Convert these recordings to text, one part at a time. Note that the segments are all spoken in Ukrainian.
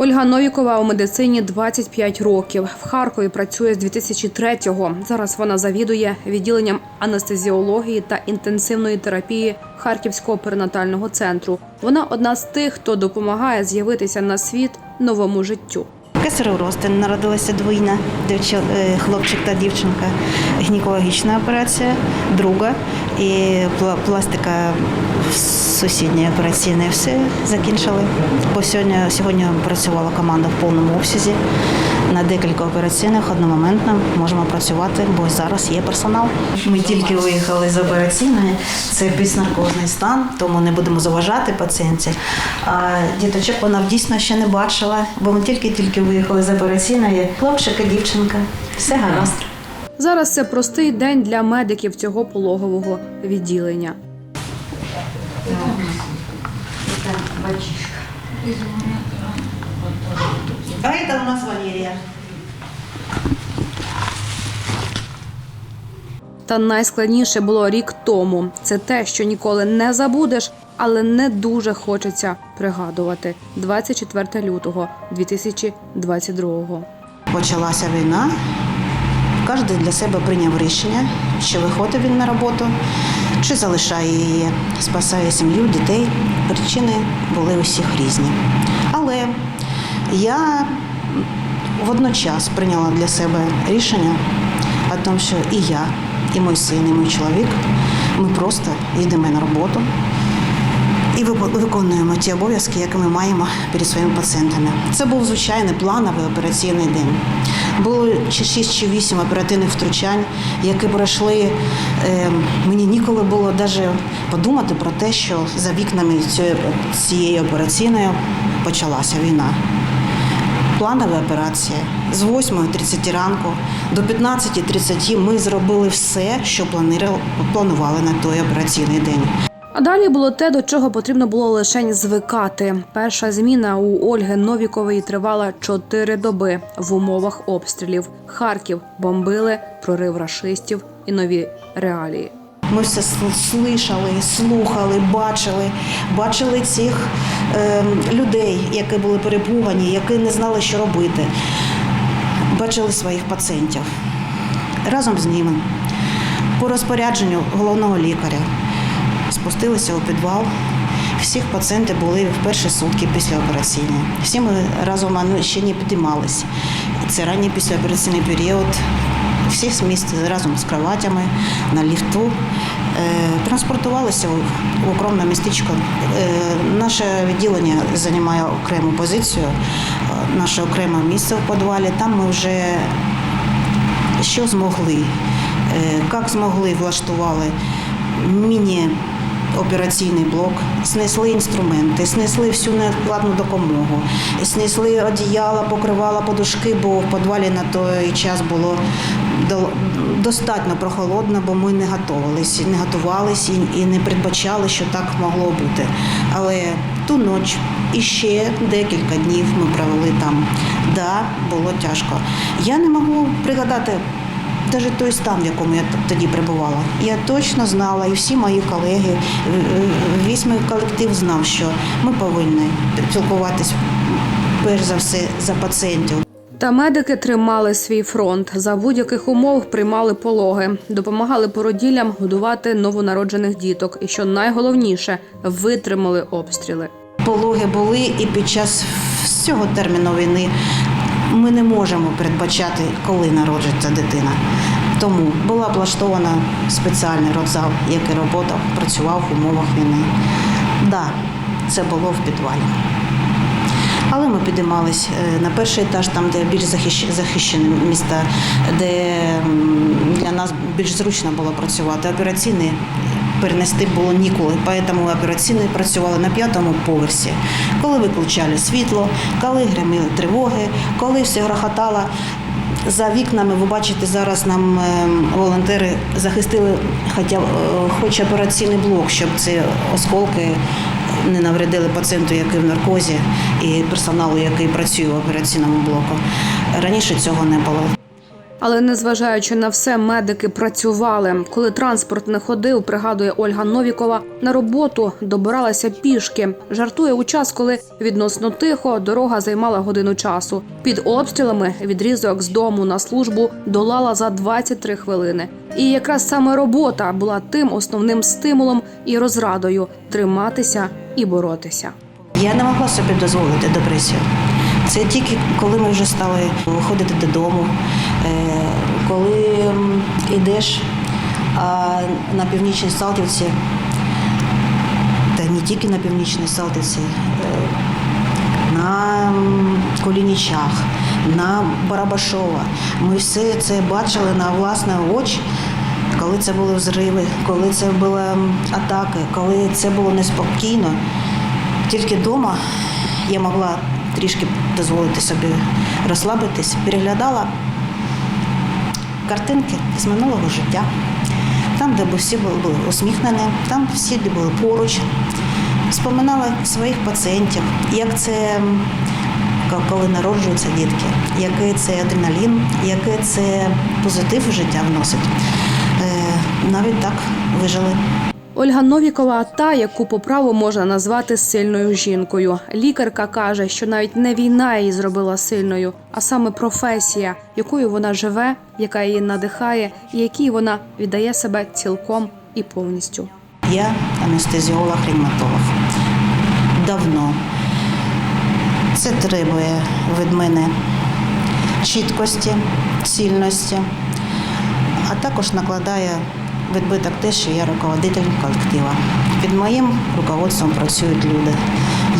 Ольга Новікова у медицині 25 років. В Харкові працює з 2003-го. Зараз вона завідує відділенням анестезіології та інтенсивної терапії Харківського перинатального центру. Вона одна з тих, хто допомагає з'явитися на світ новому життю. Кесарев розтин народилася двійна е, хлопчик та дівчинка. Гінекологічна операція, друга і пла- пластика сусідня операційна. Все закінчили. Бо сьогодні, сьогодні працювала команда в повному обсязі. На декілька операційних одномоментно можемо працювати, бо зараз є персонал. Ми тільки виїхали з операційної, це піднаркозний стан, тому не будемо заважати пацієнтці. А діточок вона дійсно ще не бачила, бо ми тільки-тільки виїхали з операційної. Хлопчик і дівчинка. Все гаразд. Зараз це простий день для медиків цього пологового відділення. А це у нас Валерія. Та найскладніше було рік тому. Це те, що ніколи не забудеш, але не дуже хочеться пригадувати. 24 лютого 2022 Почалася війна. Кожен для себе прийняв рішення, чи виходить він на роботу, чи залишає її, спасає сім'ю, дітей. Причини були усіх різні. Але я водночас прийняла для себе рішення о тому, що і я, і мій син, і мій чоловік, ми просто йдемо на роботу і виконуємо ті обов'язки, які ми маємо перед своїми пацієнтами. Це був звичайний плановий операційний день. Було чи 6 чи 8 оперативних втручань, які пройшли. Е, мені ніколи було навіть подумати про те, що за вікнами цієї, операційної почалася війна. Планова операція з 8.30 ранку до 15.30 ми зробили все, що планували на той операційний день. А далі було те, до чого потрібно було лише звикати. Перша зміна у Ольги Новікової тривала чотири доби в умовах обстрілів. Харків бомбили, прорив рашистів і нові реалії. Ми все слышали, слухали, бачили, бачили цих е, людей, які були перепугані, які не знали, що робити. Бачили своїх пацієнтів. Разом з ними, по розпорядженню головного лікаря, спустилися у підвал. Всіх пацієнтів були в перші сутки після операційної. Всі ми разом ну, ще не підіймались. Це ранній післяопераційний період. Всі з місць разом з кроватями на ліфту е, транспортувалися у укромне містечко. Е, наше відділення займає окрему позицію, е, наше окреме місце в підвалі. Там ми вже що змогли, як змогли, влаштували міні. Операційний блок, снесли інструменти, снесли всю невкладну допомогу, снесли одіяла, покривала подушки, бо в підвалі на той час було до- достатньо прохолодно, бо ми не готувалися, не готувалися і не передбачали, що так могло бути. Але ту ніч і ще декілька днів ми провели там. Да, було тяжко. Я не можу пригадати навіть той стан, в якому я тоді перебувала. Я точно знала, і всі мої колеги, весь мій колектив знав, що ми повинні спілкуватись перш за все за пацієнтів. Та медики тримали свій фронт. За будь-яких умов приймали пологи, допомагали породіллям годувати новонароджених діток. І що найголовніше, витримали обстріли. Пологи були і під час всього терміну війни ми не можемо передбачати, коли народжується дитина. Тому була облаштована спеціальний родзал, який роботав, працював в умовах війни. Так, да, це було в підвалі. Але ми підіймались е, на перший етаж, там, де більш захищ- захищені міста, де для нас більш зручно було працювати. Операційний перенести було ніколи, тому операційний працювали на п'ятому поверсі. Коли виключали світло, коли гриміли тривоги, коли все грохотало. За вікнами ви бачите, зараз нам е, волонтери захистили хоча, е, хоч операційний блок, щоб ці осколки не навредили пацієнту, який в наркозі, і персоналу, який працює в операційному блоку. Раніше цього не було. Але незважаючи на все, медики працювали. Коли транспорт не ходив, пригадує Ольга Новікова, на роботу добиралася пішки. Жартує у час, коли відносно тихо дорога займала годину часу. Під обстрілами відрізок з дому на службу долала за 23 хвилини. І якраз саме робота була тим основним стимулом і розрадою триматися і боротися. Я не могла собі дозволити депресію. Це тільки коли ми вже стали виходити додому, е, коли йдеш на північній Салтівці, та не тільки на північній Салтівці, е, на Колінічах, на Барабашова. Ми все це бачили на власні очі, коли це були взриви, коли це були атаки, коли це було неспокійно. Тільки вдома я могла трішки дозволити собі розслабитись, переглядала картинки з минулого життя, там, де всі були, усміхнені, там всі були поруч. Споминала своїх пацієнтів, як це коли народжуються дітки, який це адреналін, який це позитив у життя вносить. Е, навіть так вижили. Ольга Новікова та, яку по праву можна назвати сильною жінкою. Лікарка каже, що навіть не війна її зробила сильною, а саме професія, якою вона живе, яка її надихає, і якій вона віддає себе цілком і повністю. Я анестезіолог-реаніматолог. Давно. Це требує від мене чіткості, цільності, а також накладає відбиток те, що я руководитель колектива. Під моїм руководством працюють люди.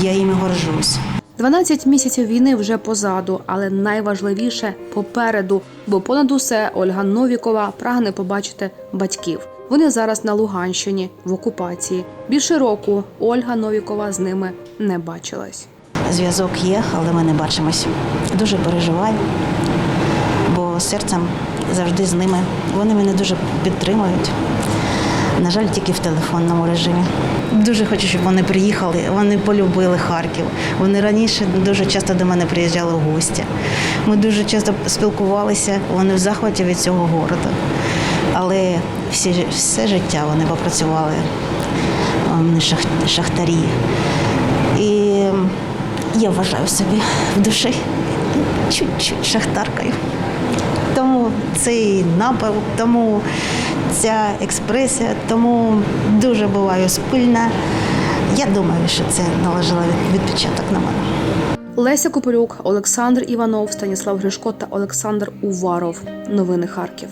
Я їм горжусь. 12 місяців війни вже позаду, але найважливіше попереду. Бо понад усе Ольга Новікова прагне побачити батьків. Вони зараз на Луганщині в окупації. Більше року Ольга Новікова з ними не бачилась. Зв'язок є, але ми не бачимось. Дуже переживаю, серцем завжди з ними. Вони мене дуже підтримують. На жаль, тільки в телефонному режимі. Дуже хочу, щоб вони приїхали. Вони полюбили Харків. Вони раніше дуже часто до мене приїжджали в гості. Ми дуже часто спілкувалися. Вони в захваті від цього городу. Але всі, все життя вони попрацювали. Вони шах- шахтарі. І я вважаю собі в душі чуть-чуть шахтаркою. Тому цей напав, тому ця експресія, тому дуже буваю спильна. Я думаю, що це належало від- відпечаток на мене. Леся Копилюк, Олександр Іванов, Станіслав Гришко та Олександр Уваров. Новини Харків.